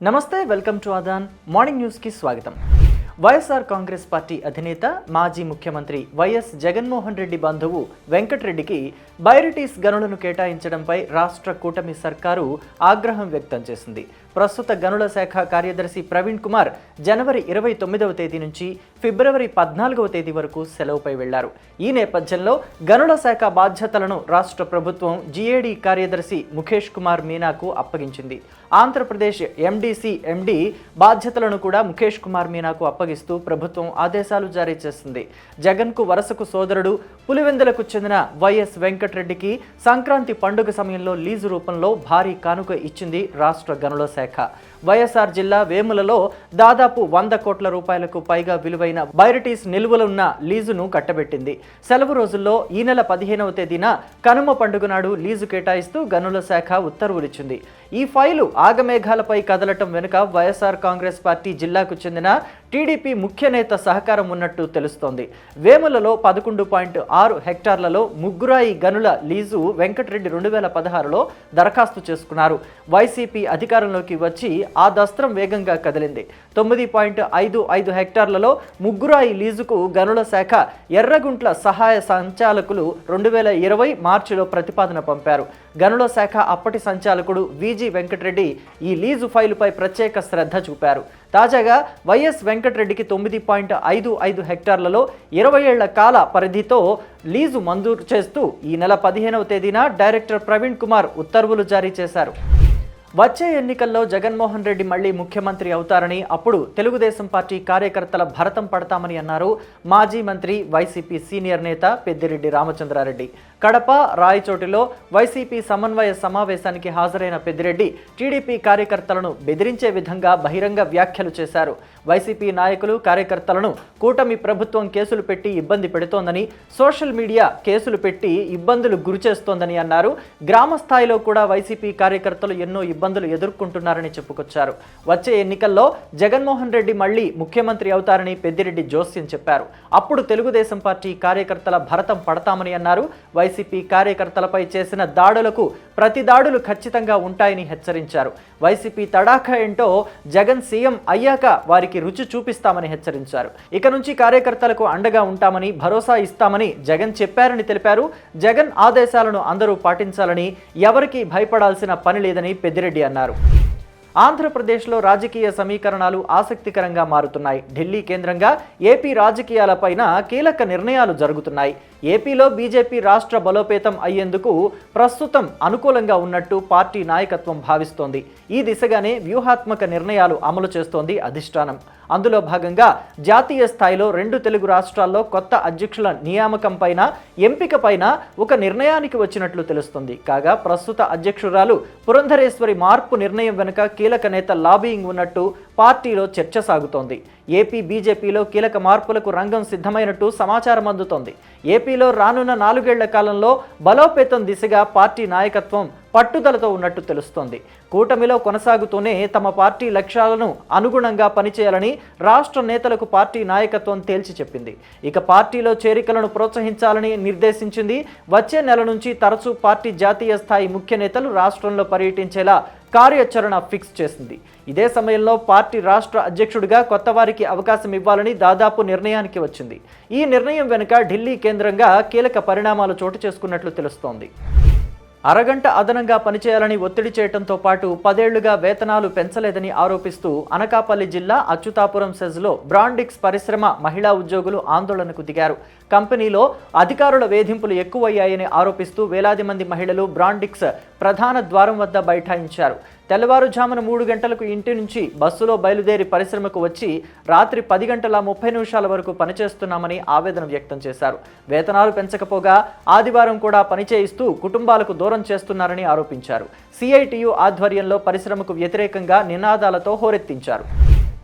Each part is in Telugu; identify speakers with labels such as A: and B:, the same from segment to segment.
A: నమస్తే వెల్కమ్ టు అదాన్ మార్నింగ్ న్యూస్కి స్వాగతం. వైఎస్ఆర్ కాంగ్రెస్ పార్టీ అధినేత మాజీ ముఖ్యమంత్రి వైఎస్ జగన్మోహన్ రెడ్డి బంధువు వెంకటరెడ్డికి బైరిటీస్ గనులను కేటాయించడంపై రాష్ట్ర కూటమి సర్కారు ఆగ్రహం వ్యక్తం చేసింది. ప్రస్తుత గనుల శాఖ కార్యదర్శి ప్రవీణ్ కుమార్ జనవరి ఇరవై తొమ్మిదవ తేదీ నుంచి ఫిబ్రవరి పద్నాలుగవ తేదీ వరకు సెలవుపై వెళ్ళారు. ఈ నేపథ్యంలో గనుల శాఖ బాధ్యతలను రాష్ట్ర ప్రభుత్వం జీఏడీ కార్యదర్శి ముఖేష్ కుమార్ మీనాకు అప్పగించింది. ఆంధ్రప్రదేశ్ ఎండీసీ ఎండీ బాధ్యతలను కూడా ముఖేష్ కుమార్ మీనాకు అప్పగిస్తూ ప్రభుత్వం ఆదేశాలు జారీ చేసింది. జగన్కు వరసకు సోదరుడు పులివెందులకు చెందిన వైఎస్ వెంకటరెడ్డికి సంక్రాంతి పండుగ సమయంలో లీజు రూపంలో భారీ కానుక ఇచ్చింది రాష్ట్ర గనుల శాఖ শেখা। వైఎస్ఆర్ జిల్లా వేములలో దాదాపు వంద కోట్ల రూపాయలకు పైగా విలువైన బైరటీస్ నిల్వలున్న లీజును కట్టబెట్టింది. సెలవు రోజుల్లో ఈ నెల పదిహేనవ తేదీన కనుమ పండుగ నాడు లీజు కేటాయిస్తూ గనుల శాఖ ఉత్తర్వులిచ్చింది. ఈ ఫైలు ఆగమేఘాలపై కదలటం వెనుక వైఎస్ఆర్ కాంగ్రెస్ పార్టీ జిల్లాకు చెందిన టీడీపీ ముఖ్య నేత సహకారం ఉన్నట్టు తెలుస్తోంది. వేములలో పదకొండు పాయింట్ ఆరు హెక్టార్లలో ముగ్గురాయి గనుల లీజు వెంకటరెడ్డి రెండు వేల పదహారులో దరఖాస్తు చేసుకున్నారు. వైసీపీ అధికారంలోకి వచ్చి ఆ దస్త్రం వేగంగా కదిలింది. తొమ్మిది పాయింట్ ఐదు ఐదు హెక్టార్లలో ముగ్గురాయి లీజుకు గనుల శాఖ ఎర్రగుంట్ల సహాయ సంచాలకులు రెండు వేల ఇరవై మార్చిలో ప్రతిపాదన పంపారు. గనుల శాఖ అప్పటి సంచాలకుడు విజి వెంకటరెడ్డి ఈ లీజు ఫైలుపై ప్రత్యేక శ్రద్ధ చూపారు. తాజాగా వైఎస్ వెంకటరెడ్డికి తొమ్మిది పాయింట్ ఐదు ఐదు హెక్టార్లలో ఇరవై ఏళ్ళ కాల పరిధితో లీజు మంజూరు చేస్తూ ఈ నెల పదిహేనవ తేదీన డైరెక్టర్ ప్రవీణ్ కుమార్ ఉత్తర్వులు జారీ చేశారు. వచ్చే ఎన్నికల్లో జగన్మోహన్ రెడ్డి మళ్ళీ ముఖ్యమంత్రి అవుతారని అప్పుడు తెలుగుదేశం పార్టీ కార్యకర్తల భరతం పడతామని అన్నారు మాజీ మంత్రి వైసీపీ సీనియర్ నేత పెద్దిరెడ్డి రామచంద్రారెడ్డి. కడప రాయచోటిలో వైసీపీ సమన్వయ సమావేశానికి హాజరైన పెద్దిరెడ్డి టీడీపీ కార్యకర్తలను బెదిరించే విధంగా బహిరంగ వ్యాఖ్యలు చేశారు. వైసీపీ నాయకులు కార్యకర్తలను కూటమి ప్రభుత్వం కేసులు పెట్టి ఇబ్బంది పెడుతోందని సోషల్ మీడియా కేసులు పెట్టి ఇబ్బందులు గురిచేస్తోందని అన్నారు. గ్రామ స్థాయిలో కూడా వైసీపీ కార్యకర్తలు ఎన్నో ఇబ్బందులు ఎదుర్కొంటున్నారని చెప్పుకొచ్చారు. వచ్చే ఎన్నికల్లో జగన్మోహన్ రెడ్డి మళ్ళీ ముఖ్యమంత్రి అవుతారని పెద్దిరెడ్డి జోస్యం చెప్పారు. అప్పుడు తెలుగుదేశం పార్టీ కార్యకర్తల భరతం పడతామని అన్నారు. వైసీపీ కార్యకర్తలపై చేసిన దాడులకు ప్రతి దాడులు ఖచ్చితంగా ఉంటాయని హెచ్చరించారు. వైసీపీ తడాఖా ఏంటో జగన్ సీఎం అయ్యాక వారికి రుచి చూపిస్తామని హెచ్చరించారు. ఇక నుంచి కార్యకర్తలకు అండగా ఉంటామని భరోసా ఇస్తామని జగన్ చెప్పారని తెలిపారు. జగన్ ఆదేశాలను అందరూ పాటించాలని ఎవరికీ భయపడాల్సిన పని లేదని పెద్దిరెడ్డి అన్నారు. ఆంధ్రప్రదేశ్లో రాజకీయ సమీకరణాలు ఆసక్తికరంగా మారుతున్నాయి. ఢిల్లీ కేంద్రంగా ఏపీ రాజకీయాలపైన కీలక నిర్ణయాలు జరుగుతున్నాయి. ఏపీలో బీజేపీ రాష్ట్ర బలోపేతం అయ్యేందుకు ప్రస్తుతం అనుకూలంగా ఉన్నట్టు పార్టీ నాయకత్వం భావిస్తోంది. ఈ దిశగానే వ్యూహాత్మక నిర్ణయాలు అమలు చేస్తోంది అధిష్టానం. అందులో భాగంగా జాతీయ స్థాయిలో రెండు తెలుగు రాష్ట్రాల్లో కొత్త అధ్యక్షుల నియామకం పైన ఎంపిక పైన ఒక నిర్ణయానికి వచ్చినట్లు తెలుస్తుంది. కాగా ప్రస్తుత అధ్యక్షురాలు పురంధరేశ్వరి మార్పు నిర్ణయం వెనుక కీలక నేత లాబీయింగ్ ఉన్నట్టు పార్టీలో చర్చ సాగుతోంది. ఏపీ బీజేపీలో కీలక మార్పులకు రంగం సిద్ధమైనట్టు సమాచారం అందుతోంది. ఏపీలో రానున్న నాలుగేళ్ళ కాలంలో బలోపేతం దిశగా పార్టీ నాయకత్వం పట్టుదలతో ఉన్నట్టు తెలుస్తోంది. కూటమిలో కొనసాగుతూనే తమ పార్టీ లక్ష్యాలను అనుగుణంగా పనిచేయాలని రాష్ట్ర నేతలకు పార్టీ నాయకత్వం తేల్చి చెప్పింది. ఇక పార్టీలో చేరికలను ప్రోత్సహించాలని నిర్దేశించింది. వచ్చే నెల నుంచి తరచూ పార్టీ జాతీయ స్థాయి ముఖ్య నేతలు రాష్ట్రంలో పర్యటించేలా కార్యాచరణ ఫిక్స్ చేసింది. ఇదే సమయంలో పార్టీ రాష్ట్ర అధ్యక్షుడిగా కొత్త వారికి అవకాశం ఇవ్వాలని దాదాపు నిర్ణయానికి వచ్చింది. ఈ నిర్ణయం వెనుక ఢిల్లీ కేంద్రంగా కీలక పరిణామాలు చోటు చేసుకున్నట్లు తెలుస్తోంది. అరగంట అదనంగా పనిచేయాలని ఒత్తిడి చేయడంతో పాటు పదేళ్ళుగా వేతనాలు పెంచలేదని ఆరోపిస్తూ అనకాపల్లి జిల్లా అచ్యుతాపురం సెజ్లో బ్రాండిక్స్ పరిశ్రమ మహిళా ఉద్యోగులు ఆందోళనకు దిగారు. కంపెనీలో అధికారుల వేధింపులు ఎక్కువయ్యాయని ఆరోపిస్తూ వేలాది మంది మహిళలు బ్రాండిక్స్ ప్రధాన ద్వారం వద్ద బైఠాయించారు. తెల్లవారుజామున మూడు గంటలకు ఇంటి నుంచి బస్సులో బయలుదేరి పరిశ్రమకు వచ్చి రాత్రి పది గంటల ముప్పై నిమిషాల వరకు పనిచేస్తున్నామని ఆవేదన వ్యక్తం చేశారు. వేతనాలు పెంచకపోగా ఆదివారం కూడా పనిచేయిస్తూ కుటుంబాలకు దూరం చేస్తున్నారని ఆరోపించారు. సిఐటియు ఆధ్వర్యంలో పరిశ్రమకు వ్యతిరేకంగా నినాదాలతో హోరెత్తించారు.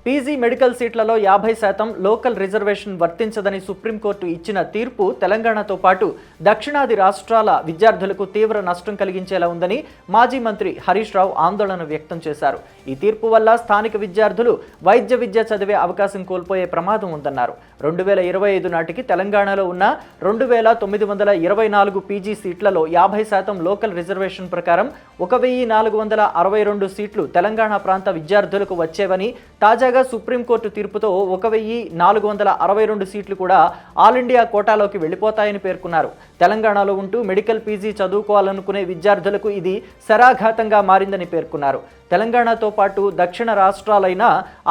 A: పీజీ మెడికల్ సీట్లలో యాభై శాతం లోకల్ రిజర్వేషన్ వర్తించదని సుప్రీంకోర్టు ఇచ్చిన తీర్పు తెలంగాణతో పాటు దక్షిణాది రాష్ట్రాల విద్యార్థులకు తీవ్ర నష్టం కలిగించేలా ఉందని మాజీ మంత్రి హరీష్ రావు ఆందోళన వ్యక్తం చేశారు. ఈ తీర్పు వల్ల స్థానిక విద్యార్థులు వైద్య విద్య చదివే అవకాశం కోల్పోయే ప్రమాదం ఉందన్నారు. రెండు వేల ఇరవై ఐదు నాటికి తెలంగాణలో ఉన్న రెండు వేల తొమ్మిది వందల ఇరవై నాలుగు పీజీ సీట్లలో యాభై శాతం లోకల్ రిజర్వేషన్ ప్రకారం ఒక వెయ్యి నాలుగు వందల అరవై రెండు సీట్లు తెలంగాణ ప్రాంత విద్యార్థులకు వచ్చేవని తాజాగా సుప్రీంకోర్టు తీర్పుతో ఒక వెయ్యి నాలుగు వందల అరవై రెండు సీట్లు కూడా ఆల్ ఇండియా కోటాలోకి వెళ్ళిపోతాయని పేర్కొన్నారు. తెలంగాణలో ఉంటూ మెడికల్ పీజీ చదువుకోవాలనుకునే విద్యార్థులకు ఇది శరాఘాతంగా మారిందని పేర్కొన్నారు. తెలంగాణతో పాటు దక్షిణ రాష్ట్రాలైన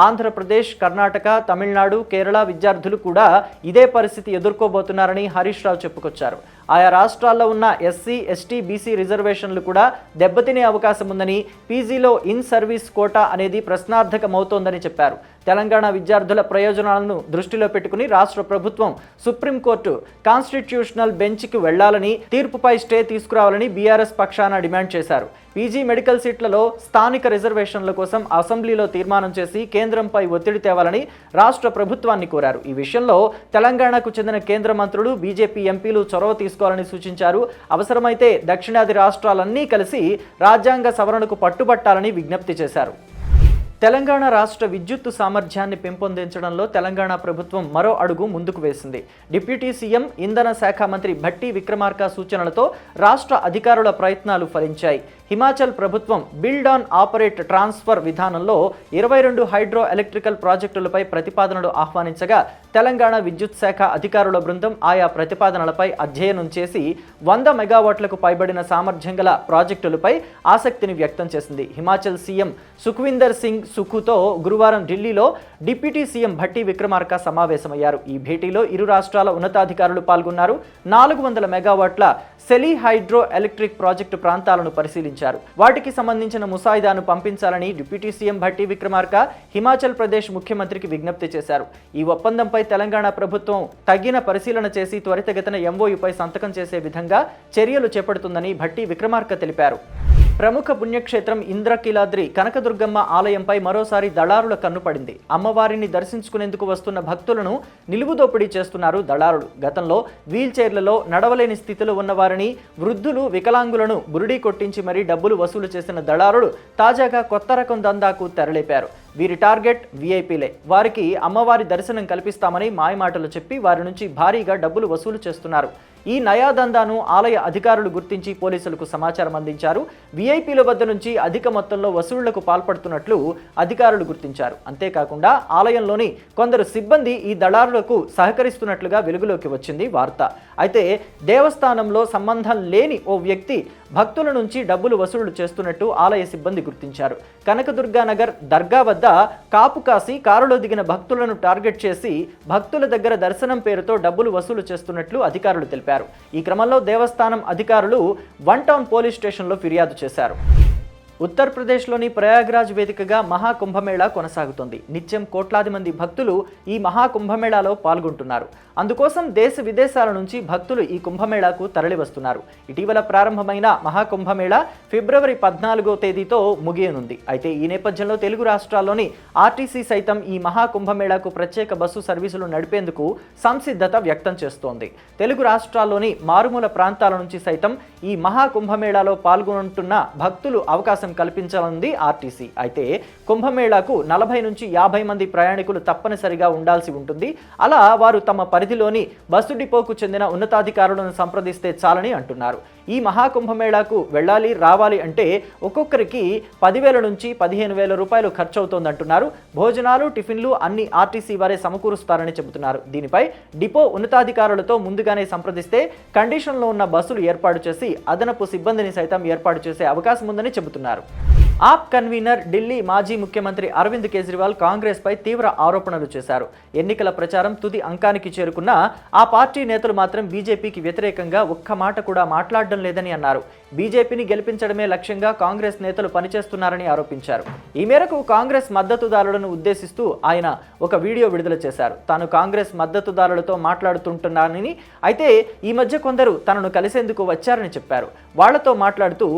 A: ఆంధ్రప్రదేశ్ కర్ణాటక తమిళనాడు కేరళ విద్యార్థులు కూడా ఇదే పరిస్థితి ఎదుర్కోబోతున్నారని హరీష్ రావు చెప్పుకొచ్చారు. ఆయా రాష్ట్రాల్లో ఉన్న ఎస్సీ ఎస్టీ బీసీ రిజర్వేషన్లు కూడా దెబ్బతినే అవకాశం ఉందని పీజీలో ఇన్ సర్వీస్ కోటా అనేది ప్రశ్నార్థకమవుతోందని చెప్పారు. తెలంగాణ విద్యార్థుల ప్రయోజనాలను దృష్టిలో పెట్టుకుని రాష్ట్ర ప్రభుత్వం సుప్రీంకోర్టు కాన్స్టిట్యూషనల్ బెంచ్కి వెళ్ళాలని తీర్పుపై స్టే తీసుకురావాలని బీఆర్ఎస్ పక్షాన డిమాండ్ చేశారు. పీజీ మెడికల్ సీట్లలో స్థానిక రిజర్వేషన్ల కోసం అసెంబ్లీలో తీర్మానం చేసి కేంద్రంపై ఒత్తిడి తేవాలని రాష్ట్ర ప్రభుత్వాన్ని కోరారు. ఈ విషయంలో తెలంగాణకు చెందిన కేంద్ర మంత్రులు బీజేపీ ఎంపీలు చొరవ తీసుకోవాలని సూచించారు. అవసరమైతే దక్షిణాది రాష్ట్రాలన్నీ కలిసి రాజ్యాంగ సవరణకు పట్టుబట్టాలని విజ్ఞప్తి చేశారు. తెలంగాణ రాష్ట్ర విద్యుత్తు సామర్థ్యాన్ని పెంపొందించడంలో తెలంగాణ ప్రభుత్వం మరో అడుగు ముందుకు వేసింది. డిప్యూటీ సీఎం ఇంధన శాఖ మంత్రి భట్టి విక్రమార్క సూచనలతో రాష్ట్ర అధికారుల ప్రయత్నాలు ఫలించాయి. హిమాచల్ ప్రభుత్వం బిల్డ్ ఆన్ ఆపరేట్ ట్రాన్స్ఫర్ విధానంలో ఇరవై రెండు హైడ్రో ఎలక్ట్రికల్ ప్రాజెక్టులపై ప్రతిపాదనలు ఆహ్వానించగా తెలంగాణ విద్యుత్ శాఖ అధికారుల బృందం ఆయా ప్రతిపాదనలపై అధ్యయనం చేసి వంద మెగావాట్లకు పైబడిన సామర్థ్యం గల ప్రాజెక్టులపై ఆసక్తిని వ్యక్తం చేసింది. హిమాచల్ సీఎం సుఖ్విందర్ సింగ్ సుఖుతో గురువారం ఢిల్లీలో డిప్యూటీ సీఎం భట్టి విక్రమార్క సమావేశమయ్యారు. ఈ భేటీలో ఇరు రాష్ట్రాల ఉన్నతాధికారులు పాల్గొన్నారు. నాలుగు వందల మెగావాట్ల సెలీ హైడ్రో ఎలక్ట్రిక్ ప్రాజెక్టు ప్రాంతాలను పరిశీలించారు. వాటికి సంబంధించిన ముసాయిదాను పంపించాలని డిప్యూటీ సీఎం భట్టి విక్రమార్క హిమాచల్ ప్రదేశ్ ముఖ్యమంత్రికి విజ్ఞప్తి చేశారు. ఈ ఒప్పందంపై తెలంగాణ ప్రభుత్వం తగిన పరిశీలన చేసి త్వరితగతిన ఎంఓయుపై సంతకం చేసే విధంగా చర్యలు చేపడుతుందని భట్టి విక్రమార్క తెలిపారు. ప్రముఖ పుణ్యక్షేత్రం ఇంద్రకీలాద్రి కనకదుర్గమ్మ ఆలయంపై మరోసారి దళారుల కన్నుపడింది అమ్మవారిని దర్శించుకునేందుకు వస్తున్న భక్తులను నిలువుదోపిడీ చేస్తున్నారు దళారులు. గతంలో వీల్చైర్లలో నడవలేని స్థితిలో ఉన్నవారిని వృద్ధులు వికలాంగులను బురుడీ కొట్టించి మరీ డబ్బులు వసూలు చేసిన దళారులు తాజాగా కొత్త రకం దందాకు తెరలేపారు. వీరి టార్గెట్ వీఐపీలే వారికి అమ్మవారి దర్శనం కల్పిస్తామని మాయమాటలు చెప్పి వారి నుంచి భారీగా డబ్బులు వసూలు చేస్తున్నారు. ఈ నయాదందాను ఆలయ అధికారులు గుర్తించి పోలీసులకు సమాచారం అందించారు. వీఐపీల వద్ద నుంచి అధిక మొత్తంలో వసూళ్ళకు పాల్పడుతున్నట్లు అధికారులు గుర్తించారు. అంతేకాకుండా ఆలయంలోని కొందరు సిబ్బంది ఈ దళారులకు సహకరిస్తున్నట్లుగా వెలుగులోకి వచ్చింది వార్త. అయితే దేవస్థానంలో సంబంధం లేని ఓ వ్యక్తి భక్తుల నుంచి డబ్బులు వసూలు చేస్తున్నట్టు ఆలయ సిబ్బంది గుర్తించారు. కనకదుర్గానగర్ దర్గా వద్ద కాపు కాసి కారులో దిగిన భక్తులను టార్గెట్ చేసి భక్తుల దగ్గర దర్శనం పేరుతో డబ్బులు వసూలు చేస్తున్నట్లు అధికారులు తెలిపారు. ఈ క్రమంలో దేవస్థానం అధికారులు వన్ టౌన్ పోలీస్ స్టేషన్లో ఫిర్యాదు చేశారు. ఉత్తరప్రదేశ్లోని ప్రయాగ్రాజ్ వేదికగా మహాకుంభమేళా కొనసాగుతోంది. నిత్యం కోట్లాది మంది భక్తులు ఈ మహాకుంభమేళాలో పాల్గొంటున్నారు. అందుకోసం దేశ విదేశాల నుంచి భక్తులు ఈ కుంభమేళాకు తరలివస్తున్నారు. ఇటీవల ప్రారంభమైన మహాకుంభమేళా ఫిబ్రవరి పద్నాలుగో తేదీతో ముగియనుంది. అయితే ఈ నేపథ్యంలో తెలుగు రాష్ట్రాల్లోని ఆర్టీసీ సైతం ఈ మహాకుంభమేళాకు ప్రత్యేక బస్సు సర్వీసులు నడిపేందుకు సంసిద్ధత వ్యక్తం చేస్తోంది. తెలుగు రాష్ట్రాల్లోని మారుమూల ప్రాంతాల నుంచి సైతం ఈ మహాకుంభమేళాలో పాల్గొంటున్న భక్తులు అవకాశం కల్పించాలంది ఆర్టీసీ. అయితే కుంభమేళాకు నలభై నుంచి యాభై మంది ప్రయాణికులు తప్పనిసరిగా ఉండాల్సి ఉంటుంది. అలా వారు తమ పరిధిలోని బస్సు డిపోకు చెందిన ఉన్నతాధికారులను సంప్రదిస్తే చాలని అంటున్నారు. ఈ మహాకుంభమేళాకు వెళ్ళాలి రావాలి అంటే ఒక్కొక్కరికి పదివేల నుంచి పదిహేను వేల రూపాయలు ఖర్చు అవుతోందంటున్నారు భోజనాలు టిఫిన్లు అన్ని ఆర్టీసీ వారే సమకూరుస్తారని చెబుతున్నారు. దీనిపై డిపో ఉన్నతాధికారులతో ముందుగానే సంప్రదిస్తే కండిషన్లో ఉన్న బస్సులు ఏర్పాటు చేసి అదనపు సిబ్బందిని సైతం ఏర్పాటు చేసే అవకాశం ఉందని చెబుతున్నారు. ఆప్ కన్వీనర్ ఢిల్లీ మాజీ ముఖ్యమంత్రి అరవింద్ కేజ్రీవాల్ కాంగ్రెస్ పై తీవ్ర ఆరోపణలు చేశారు. ఎన్నికల ప్రచారం తుది అంకానికి చేరుకున్న ఆ పార్టీ నేతలు మాత్రం బీజేపీకి వ్యతిరేకంగా ఒక్క మాట కూడా మాట్లాడడం లేదని అన్నారు. బీజేపీని గెలిపించడమే లక్ష్యంగా కాంగ్రెస్ నేతలు పనిచేస్తున్నారని ఆరోపించారు. ఈ మేరకు కాంగ్రెస్ మద్దతుదారులను ఉద్దేశిస్తూ ఆయన ఒక వీడియో విడుదల చేశారు. తాను కాంగ్రెస్ మద్దతుదారులతో మాట్లాడుతుంటున్నానని అయితే ఈ మధ్య కొందరు తనను కలిసేందుకు వచ్చారని చెప్పారు. వాళ్ళతో మాట్లాడుతూ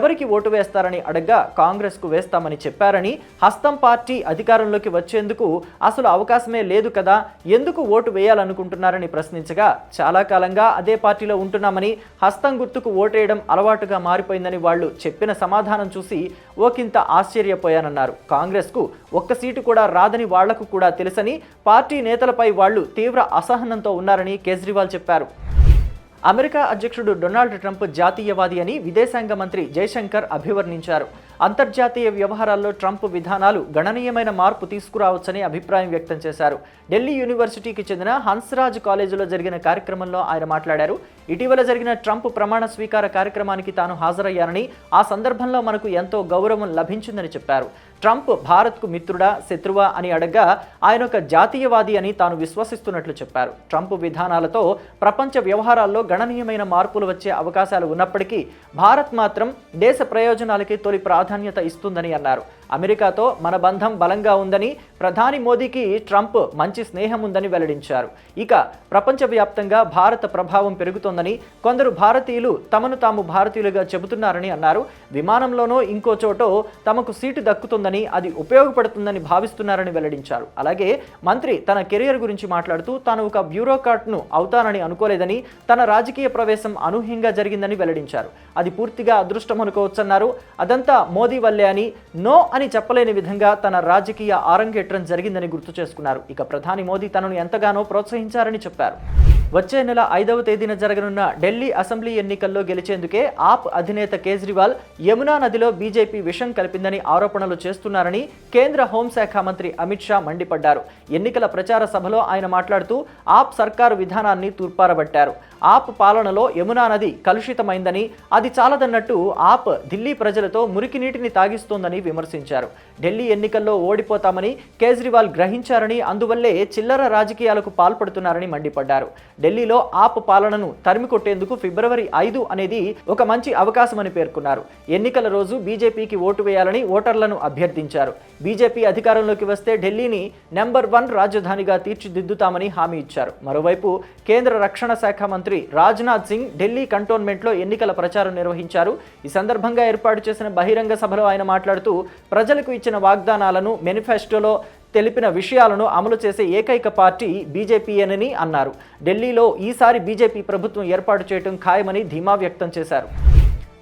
A: ఎవరికి ఓటు వేస్తారని అడగ్గా కాంగ్రెస్కు వేస్తామని చెప్పారని హస్తం పార్టీ అధికారంలోకి వచ్చేందుకు అసలు అవకాశమే లేదు కదా ఎందుకు ఓటు వేయాలనుకుంటున్నారని ప్రశ్నించగా చాలా కాలంగా అదే పార్టీలో ఉంటున్నామని హస్తం గుర్తుకు ఓటేయడం అలవాటుగా మారిపోయిందని వాళ్ళు చెప్పిన సమాధానం చూసి ఓకింత ఆశ్చర్యపోయానన్నారు. కాంగ్రెస్కు ఒక్క సీటు కూడా రాదని వాళ్ళకు కూడా తెలుసని పార్టీ నేతలపై వాళ్ళు తీవ్ర అసహనంతో ఉన్నారని కేజ్రీవాల్ చెప్పారు. అమెరికా అధ్యక్షుడు డొనాల్డ్ ట్రంప్ జాతీయవాది అని విదేశాంగ మంత్రి జైశంకర్ అభివర్ణించారు. అంతర్జాతీయ వ్యవహారాల్లో ట్రంప్ విధానాలు గణనీయమైన మార్పు తీసుకురావచ్చని అభిప్రాయం వ్యక్తం చేశారు. ఢిల్లీ యూనివర్సిటీకి చెందిన హన్స్రాజ్ కాలేజీలో జరిగిన కార్యక్రమంలో ఆయన మాట్లాడారు. ఇటీవల జరిగిన ట్రంప్ ప్రమాణ స్వీకార కార్యక్రమానికి తాను హాజరయ్యానని ఆ సందర్భంలో మనకు ఎంతో గౌరవం లభించిందని చెప్పారు. ట్రంప్ భారత్కు మిత్రుడా శత్రువా అని అడగ్గా ఆయన ఒక జాతీయవాది అని తాను విశ్వసిస్తున్నట్లు చెప్పారు. ట్రంప్ విధానాలతో ప్రపంచ వ్యవహారాల్లో గణనీయమైన మార్పులు వచ్చే అవకాశాలు ఉన్నప్పటికీ భారత్ మాత్రం దేశ ప్రయోజనాలకి తొలి ప్రాధాన్యత ఇస్తుందని అన్నారు. అమెరికాతో మన బంధం బలంగా ఉందని ప్రధాని మోదీకి ట్రంప్ మంచి స్నేహం ఉందని వెల్లడించారు. ఇక ప్రపంచవ్యాప్తంగా భారత ప్రభావం పెరుగుతోందని కొందరు భారతీయులు తమను తాము భారతీయులుగా చెబుతున్నారని అన్నారు. విమానంలోనో ఇంకో చోటో తమకు సీటు దక్కుతుందని అది ఉపయోగపడుతుందని భావిస్తున్నారని వెల్లడించారు. అలాగే మంత్రి తన కెరియర్ గురించి మాట్లాడుతూ తాను ఒక బ్యూరోక్రాట్ను అవుతానని అనుకోలేదని తన రాజకీయ ప్రవేశం అనూహ్యంగా జరిగిందని వెల్లడించారు. అది పూర్తిగా అదృష్టం అనుకోవచ్చన్నారు. అదంతా మోదీ వల్లే అని నో అని చెప్పలేని విధంగా తన రాజకీయ ఆరంగేట్రం జరిగిందని గుర్తు చేసుకున్నారు. ఇక ప్రధాని మోదీ తనను ఎంతగానో ప్రోత్సహించారని చెప్పారు. వచ్చే నెల ఐదవ తేదీన జరగనున్న ఢిల్లీ అసెంబ్లీ ఎన్నికల్లో గెలిచేందుకే ఆప్ అధినేత కేజ్రీవాల్ యమునా నదిలో బీజేపీ విషం కలిపిందని ఆరోపణలు చేస్తున్నారని కేంద్ర హోంశాఖ మంత్రి అమిత్ షా మండిపడ్డారు. ఎన్నికల ప్రచార సభలో ఆయన మాట్లాడుతూ ఆప్ సర్కారు విధానాన్ని తూర్పారబట్టారు. ఆప్ పాలనలో యమునా నది కలుషితమైందని అది చాలదన్నట్టు ఆప్ ఢిల్లీ ప్రజలతో మురికి నీటిని తాగిస్తోందని విమర్శించారు. ఢిల్లీ ఎన్నికల్లో ఓడిపోతామని కేజ్రీవాల్ గ్రహించారని అందువల్లే చిల్లర రాజకీయాలకు పాల్పడుతున్నారని మండిపడ్డారు. ఢిల్లీలో ఆప్ పాలనను తరిమి కొట్టేందుకు ఫిబ్రవరి ఐదు అనేది ఒక మంచి అవకాశమని పేర్కొన్నారు. ఎన్నికల రోజు బీజేపీకి ఓటు వేయాలని ఓటర్లను అభ్యర్థించారు. బీజేపీ అధికారంలోకి వస్తే ఢిల్లీని నెంబర్ వన్ రాజధానిగా తీర్చిదిద్దుతామని హామీ ఇచ్చారు. మరోవైపు కేంద్ర రక్షణ శాఖ మంత్రి రాజ్నాథ్ సింగ్ ఢిల్లీ కంటోన్మెంట్లో ఎన్నికల ప్రచారం నిర్వహించారు. ఈ సందర్భంగా ఏర్పాటు చేసిన బహిరంగ సభలో ఆయన మాట్లాడుతూ ప్రజలకు ఇచ్చిన వాగ్దానాలను మేనిఫెస్టోలో తెలిపిన విషయాలను అమలు చేసే ఏకైక పార్టీ బీజేపీయేనని అన్నారు. ఢిల్లీలో ఈసారి బీజేపీ ప్రభుత్వం ఏర్పాటు చేయడం ఖాయమని ధీమా వ్యక్తం చేశారు.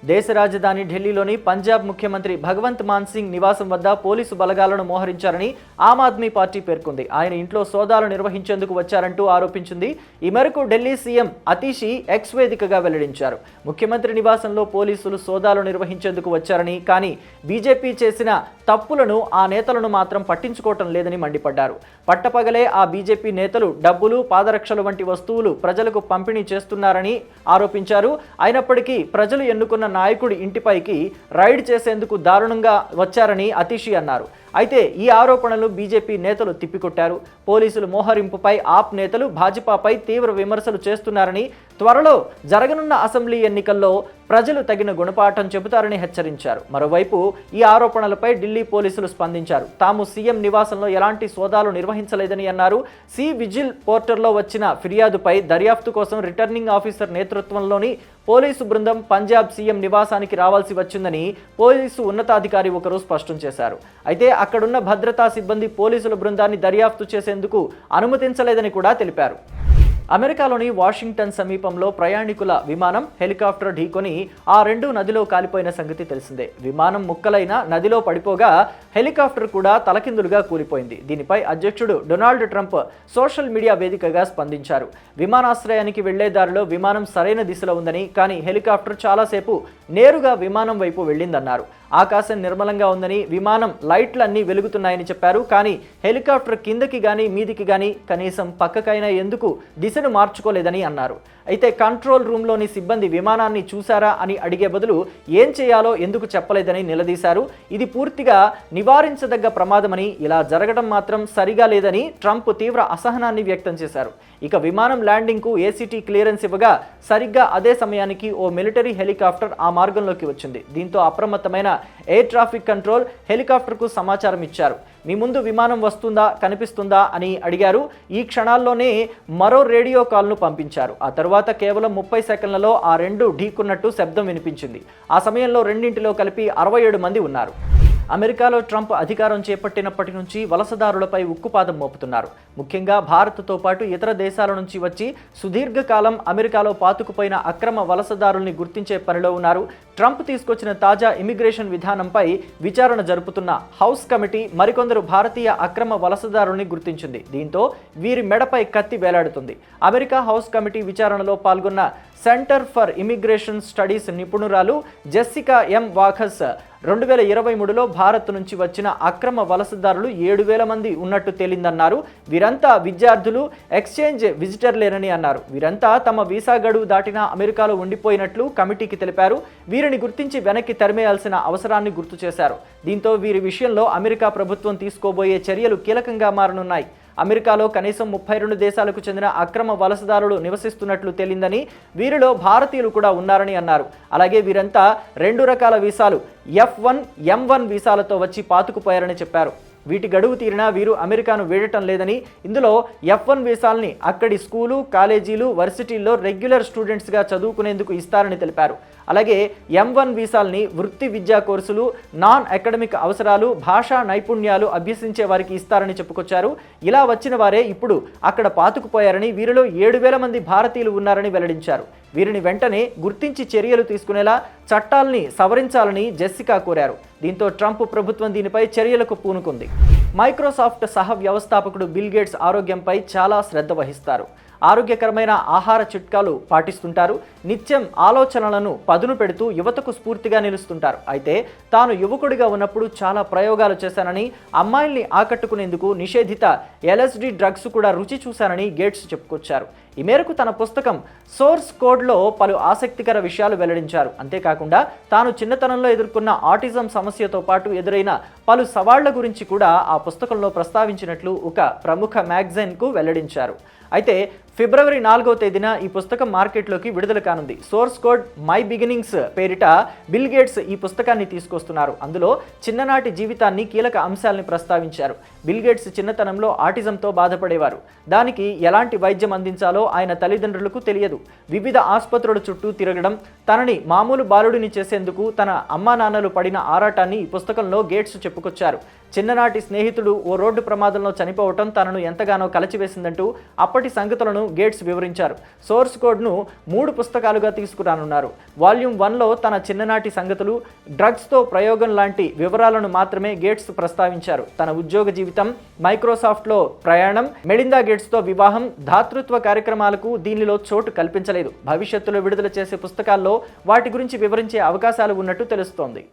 A: దేశ రాజధాని ఢిల్లీలోని పంజాబ్ ముఖ్యమంత్రి భగవంత్ మాన్ సింగ్ నివాసం వద్ద పోలీసు బలగాలను మోహరించారని ఆమ్ ఆద్మీ పార్టీ పేర్కొంది. ఆయన ఇంట్లో సోదాలు నిర్వహించేందుకు వచ్చారంటూ ఆరోపించింది. ఈ మేరకు ఢిల్లీ సీఎం అతీషి ఎక్స్ వేదికగా వెల్లడించారు. ముఖ్యమంత్రి నివాసంలో పోలీసులు సోదాలు నిర్వహించేందుకు వచ్చారని కానీ బీజేపీ చేసిన తప్పులను ఆ నేతలను మాత్రం పట్టించుకోవటం లేదని మండిపడ్డారు. పట్టపగలే ఆ బీజేపీ నేతలు డబ్బులు పాదరక్షలు వంటి వస్తువులు ప్రజలకు పంపిణీ చేస్తున్నారని ఆరోపించారు. అయినప్పటికీ ప్రజలు ఎన్నుకున్న నాయకుడి ఇంటిపైకి రైడ్ చేసేందుకు దారుణంగా వచ్చారని అతిషి అన్నారు. అయితే ఈ ఆరోపణలు బీజేపీ నేతలు తిప్పికొట్టారు. పోలీసులు మోహరింపుపై ఆప్ నేతలు భాజపాపై తీవ్ర విమర్శలు చేస్తున్నారని త్వరలో జరగనున్న అసెంబ్లీ ఎన్నికల్లో ప్రజలు తగిన గుణపాఠం చెబుతారని హెచ్చరించారు. మరోవైపు ఈ ఆరోపణలపై ఢిల్లీ పోలీసులు స్పందించారు. తాము సీఎం నివాసంలో ఎలాంటి సోదాలు నిర్వహించలేదని అన్నారు. సి విజిల్ పోర్టల్లో వచ్చిన ఫిర్యాదుపై దర్యాప్తు కోసం రిటర్నింగ్ ఆఫీసర్ నేతృత్వంలోని పోలీసు బృందం పంజాబ్ సీఎం నివాసానికి రావాల్సి వచ్చిందని పోలీసు ఉన్నతాధికారి ఒకరు స్పష్టం చేశారు. అయితే అక్కడున్న భద్రతా సిబ్బంది పోలీసుల బృందాన్ని దర్యాప్తు చేసేందుకు అనుమతించలేదని కూడా తెలిపారు. అమెరికాలోని వాషింగ్టన్ సమీపంలో ప్రయాణికుల విమానం హెలికాప్టర్ ఢీకొని ఆ రెండు నదిలో కాలిపోయిన సంగతి తెలిసిందే. విమానం ముక్కలైన నదిలో పడిపోగా హెలికాప్టర్ కూడా తలకిందులుగా కూలిపోయింది. దీనిపై అధ్యక్షుడు డొనాల్డ్ ట్రంప్ సోషల్ మీడియా వేదికగా స్పందించారు. విమానాశ్రయానికి వెళ్ళే దారిలో విమానం సరైన దిశలో ఉందని కానీ హెలికాప్టర్ చాలాసేపు నేరుగా విమానం వైపు వెళ్ళిందన్నారు. ఆకాశం నిర్మలంగా ఉందని విమానం లైట్లన్నీ వెలుగుతున్నాయని చెప్పారు కానీ హెలికాప్టర్ కిందకి కానీ మీదికి కానీ కనీసం పక్కకైనా ఎందుకు దిశను మార్చుకోలేదని అన్నారు. అయితే కంట్రోల్ రూమ్లోని సిబ్బంది విమానాన్ని చూశారా అని అడిగే బదులు ఏం చేయాలో ఎందుకు చెప్పలేదని నిలదీశారు. ఇది పూర్తిగా నివారించదగ్గ ప్రమాదమని ఇలా జరగడం మాత్రం సరిగా లేదని ట్రంప్ తీవ్ర అసహనాన్ని వ్యక్తం చేశారు. ఇక విమానం ల్యాండింగ్కు ఏసీటీ క్లియరెన్స్ ఇవ్వగా సరిగ్గా అదే సమయానికి ఓ మిలిటరీ హెలికాప్టర్ ఆ మార్గంలోకి వచ్చింది. దీంతో అప్రమత్తమైన ఎయిర్ ట్రాఫిక్ కంట్రోల్ హెలికాప్టర్కు సమాచారం ఇచ్చారు. మీ ముందు విమానం వస్తుందా కనిపిస్తుందా? అని అడిగారు. ఈ క్షణాల్లోనే మరో రేడియో కాల్ను పంపించారు. ఆ తర్వాత కేవలం ముప్పై సెకండ్లలో ఆ రెండు ఢీకున్నట్టు శబ్దం వినిపించింది. ఆ సమయంలో రెండింటిలో కలిపి అరవై ఏడు మంది ఉన్నారు. అమెరికాలో ట్రంప్ అధికారం చేపట్టినప్పటి నుంచి వలసదారులపై ఉక్కుపాదం మోపుతున్నారు. ముఖ్యంగా భారత్తో పాటు ఇతర దేశాల నుంచి వచ్చి సుదీర్ఘకాలం అమెరికాలో పాతుకుపోయిన అక్రమ వలసదారుల్ని గుర్తించే పనిలో ఉన్నారు. ట్రంప్ తీసుకొచ్చిన తాజా ఇమిగ్రేషన్ విధానంపై విచారణ జరుపుతున్న హౌస్ కమిటీ మరికొందరు భారతీయ అక్రమ వలసదారుల్ని గుర్తించింది. దీంతో వీరి మెడపై కత్తి వేలాడుతుంది. అమెరికా హౌస్ కమిటీ విచారణలో పాల్గొన్న సెంటర్ ఫర్ ఇమిగ్రేషన్ స్టడీస్ నిపుణురాలు జెస్సికా ఎం వాఖస్ రెండు వేల ఇరవై మూడులో భారత్ నుంచి వచ్చిన అక్రమ వలసదారులు ఏడు వేల మంది ఉన్నట్టు తేలిందన్నారు. వీరంతా విద్యార్థులు ఎక్స్చేంజ్ విజిటర్లేనని అన్నారు. వీరంతా తమ వీసా గడువు దాటిన అమెరికాలో ఉండిపోయినట్లు కమిటీకి తెలిపారు. వీరిని గుర్తించి వెనక్కి తరిమేయాల్సిన అవసరాన్ని గుర్తు చేశారు. దీంతో వీరి విషయంలో అమెరికా ప్రభుత్వం తీసుకోబోయే చర్యలు కీలకంగా మారనున్నాయి. అమెరికాలో కనీసం ముప్పై రెండు దేశాలకు చెందిన అక్రమ వలసదారులు నివసిస్తున్నట్లు తేలిందని వీరిలో భారతీయులు కూడా ఉన్నారని అన్నారు. అలాగే వీరంతా రెండు రకాల వీసాలు ఎఫ్ వన్ ఎం వన్ వీసాలతో వచ్చి పాతుకుపోయారని చెప్పారు. వీటి గడువు తీరినా వీరు అమెరికాను వీడటం లేదని ఇందులో ఎఫ్ వన్ వీసాల్ని అక్కడి స్కూలు కాలేజీలు వర్సిటీల్లో రెగ్యులర్ స్టూడెంట్స్గా చదువుకునేందుకు ఇస్తారని తెలిపారు. అలాగే ఎం వన్ వీసాల్ని వృత్తి విద్యా కోర్సులు నాన్ అకాడమిక్ అవసరాలు భాషా నైపుణ్యాలు అభ్యసించే వారికి ఇస్తారని చెప్పుకొచ్చారు. ఇలా వచ్చిన వారే ఇప్పుడు అక్కడ పాతుకుపోయారని వీరిలో ఏడు వేల మంది భారతీయులు ఉన్నారని వెల్లడించారు. వీరిని వెంటనే గుర్తించి చర్యలు తీసుకునేలా చట్టాల్ని సవరించాలని జెస్సికా కోరారు. దీంతో ట్రంప్ ప్రభుత్వం దీనిపై చర్యలకు పూనుకుంది. మైక్రోసాఫ్ట్ సహ వ్యవస్థాపకుడు బిల్ గేట్స్ ఆరోగ్యంపై చాలా శ్రద్ధ వహిస్తారు. ఆరోగ్యకరమైన ఆహార చిట్కాలు పాటిస్తుంటారు. నిత్యం ఆలోచనలను పదును పెడుతూ యువతకు స్ఫూర్తిగా నిలుస్తుంటారు. అయితే తాను యువకుడిగా ఉన్నప్పుడు చాలా ప్రయోగాలు చేశానని అమ్మాయిల్ని ఆకట్టుకునేందుకు నిషేధిత ఎల్ఎస్డి డ్రగ్స్ కూడా రుచి చూశానని గేట్స్ చెప్పుకొచ్చారు. ఈ మేరకు తన పుస్తకం సోర్స్ కోడ్లో పలు ఆసక్తికర విషయాలు వెల్లడించారు. అంతేకాకుండా తాను చిన్నతనంలో ఎదుర్కొన్న ఆటిజం సమస్యతో పాటు ఎదురైన పలు సవాళ్ళ గురించి కూడా ఆ పుస్తకంలో ప్రస్తావించినట్లు ఒక ప్రముఖ మ్యాగజైన్కు వెల్లడించారు. అయితే ఫిబ్రవరి నాలుగవ తేదీన ఈ పుస్తకం మార్కెట్లోకి విడుదల కానుంది. సోర్స్ కోడ్ మై బిగినింగ్స్ పేరిట బిల్ గేట్స్ ఈ పుస్తకాన్ని తీసుకొస్తున్నారు. అందులో చిన్ననాటి జీవితాన్ని కీలక అంశాలని ప్రస్తావించారు. బిల్ గేట్స్ చిన్నతనంలో ఆటిజంతో బాధపడేవారు. దానికి ఎలాంటి వైద్యం అందించాలో ఆయన తల్లిదండ్రులకు తెలియదు. వివిధ ఆసుపత్రుల చుట్టూ తిరగడం తనని మామూలు బాలుడిని చేసేందుకు తన అమ్మా నాన్నలు పడిన ఆరాటాన్ని ఈ పుస్తకంలో గేట్స్ చెప్పుకొచ్చారు. చిన్ననాటి స్నేహితుడు ఓ రోడ్డు ప్రమాదంలో చనిపోవటం తనను ఎంతగానో కలచివేసిందంటూ అప్పటి సంగతులను గేట్స్ వివరించారు. సోర్స్ కోడ్ను మూడు పుస్తకాలుగా తీసుకురానున్నారు. వాల్యూమ్ వన్లో తన చిన్ననాటి సంగతులు డ్రగ్స్తో ప్రయోగం లాంటి వివరాలను మాత్రమే గేట్స్ ప్రస్తావించారు. తన ఉద్యోగ జీవితం మైక్రోసాఫ్ట్లో ప్రయాణం మెడిందా గేట్స్తో వివాహం దాతృత్వ కార్యక్రమాలకు దీనిలో చోటు కల్పించలేదు. భవిష్యత్తులో విడుదల చేసే పుస్తకాల్లో వాటి గురించి వివరించే అవకాశాలు ఉన్నట్టు తెలుస్తోంది.